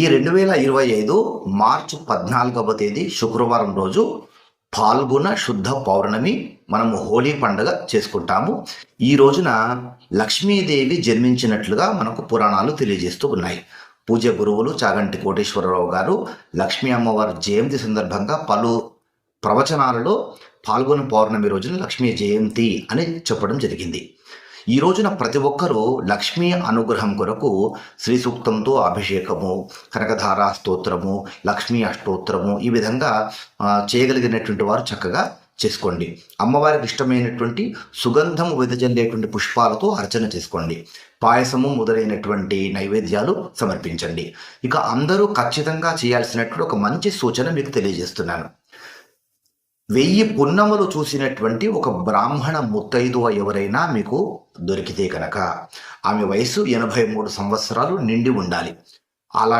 ఈ రెండు వేల ఇరవై ఐదు మార్చి పద్నాలుగవ తేదీ శుక్రవారం రోజు పాల్గొన శుద్ధ పౌర్ణమి మనము హోలీ పండుగ చేసుకుంటాము. ఈ రోజున లక్ష్మీదేవి జన్మించినట్లుగా మనకు పురాణాలు తెలియజేస్తూ ఉన్నాయి. పూజ గురువులు చాగంటి కోటేశ్వరరావు గారు లక్ష్మీ అమ్మవారి జయంతి సందర్భంగా పలు ప్రవచనాలలో పాల్గొన పౌర్ణమి రోజున లక్ష్మీ జయంతి అని చెప్పడం జరిగింది. ఈ రోజున ప్రతి ఒక్కరూ లక్ష్మీ అనుగ్రహం కొరకు శ్రీ సూక్తంతో అభిషేకము కనకధారా స్తోత్రము లక్ష్మీ అష్టోత్తరము ఈ విధంగా చేయగలిగినటువంటి వారు చక్కగా చేసుకోండి. అమ్మవారికి ఇష్టమైనటువంటి సుగంధం వెదజల్లేటువంటి పుష్పాలతో అర్చన చేసుకోండి. పాయసము మొదలైనటువంటి నైవేద్యాలు సమర్పించండి. ఇక అందరూ ఖచ్చితంగా చేయాల్సినటువంటి ఒక మంచి సూచన మీకు తెలియజేస్తున్నాను. వెయ్యి పున్నములు చూసినటువంటి ఒక బ్రాహ్మణ ముత్తైదువ ఎవరైనా మీకు దొరికితే కనుక ఆమె వయసు ఎనభై మూడు సంవత్సరాలు నిండి ఉండాలి. అలా